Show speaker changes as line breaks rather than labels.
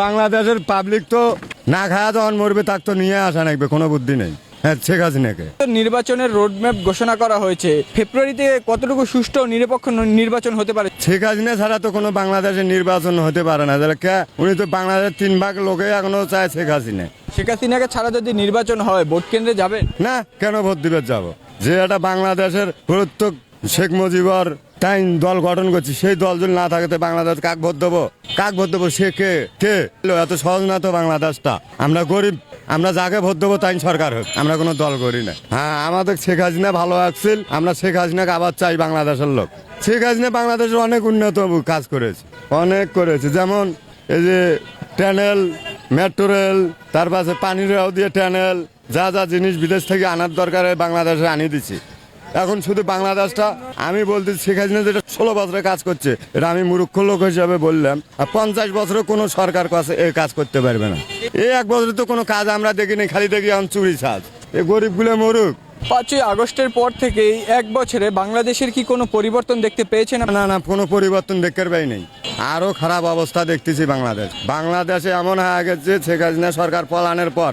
বাংলাদেশের পাবলিক তো না খাওয়া যখন মরবে তাক তো নিয়ে আসা নাকবে কোনো বুদ্ধি নেই। হ্যাঁ শেখ হাসিনাকে।
নির্বাচনের রোডম্যাপ ঘোষণা করা হয়েছে। ফেব্রুয়ারিতে কতটুকু সুষ্ঠু নিরপেক্ষ নির্বাচন হতে পারে?
শেখ হাসিনা ছাড়া তো কোনো বাংলাদেশের নির্বাচন হতে পারে না। তাহলে উনি তো বাংলাদেশের তিন ভাগ লোকে এখনও চায় শেখ হাসিনা।
শেখ হাসিনাকে ছাড়া যদি নির্বাচন হয় ভোট কেন্দ্রে যাবে
না কেন ভোট দিবে যাব? যে এটা বাংলাদেশের প্রত্যেক শেখ মুজিবর তাই দল গঠন করছি, সেই দল যদি না থাকে বাংলাদেশ কাক ভোট দেবো? কাক ভোট দেবো সে কে? কে? এত সহজ না তো বাংলাদেশটা। আমরা গরিব, আমরা যাকে ভোট দেবো তাই সরকার হোক, আমরা কোনো দল করি না। হ্যাঁ আমাদের শেখ হাসিনা ভালো আসছিল আমরা শেখ হাসিনাকে আবার চাই বাংলাদেশের লোক। শেখ হাসিনা বাংলাদেশের অনেক উন্নত কাজ করেছে, অনেক করেছে। যেমন এই যে ট্যানেল, মেট্রো রেল তার পাশে পানির রাও দিয়ে ট্যানেল, যা যা জিনিস বিদেশ থেকে আনার দরকার বাংলাদেশে আনিয়ে দিচ্ছি। এখন শুধু বাংলাদেশটা আমি বলতে শেখ হাসিনা যেটা ষোলো বছরে কাজ করছে এটা আমি মূর্খ লোক হিসাবে বললাম। আর পঞ্চাশ বছরে কোনো সরকার কাজ করতে পারবে না। এই এক বছরে তো কোনো কাজ আমরা দেখিনি খালি দেখি এখন চুরি সাজ। এই গরিবগুলো মরুক।
পাঁচই আগস্টের পর থেকে এই এক বছরে বাংলাদেশের কি কোনো পরিবর্তন দেখতে পেয়েছেন
না? না না কোনো পরিবর্তন দেখতে পাই নেই। আরও খারাপ অবস্থা দেখতেছি বাংলাদেশ। বাংলাদেশে এমন হয়ে গেছে শেখ হাসিনা সরকার পলানের পর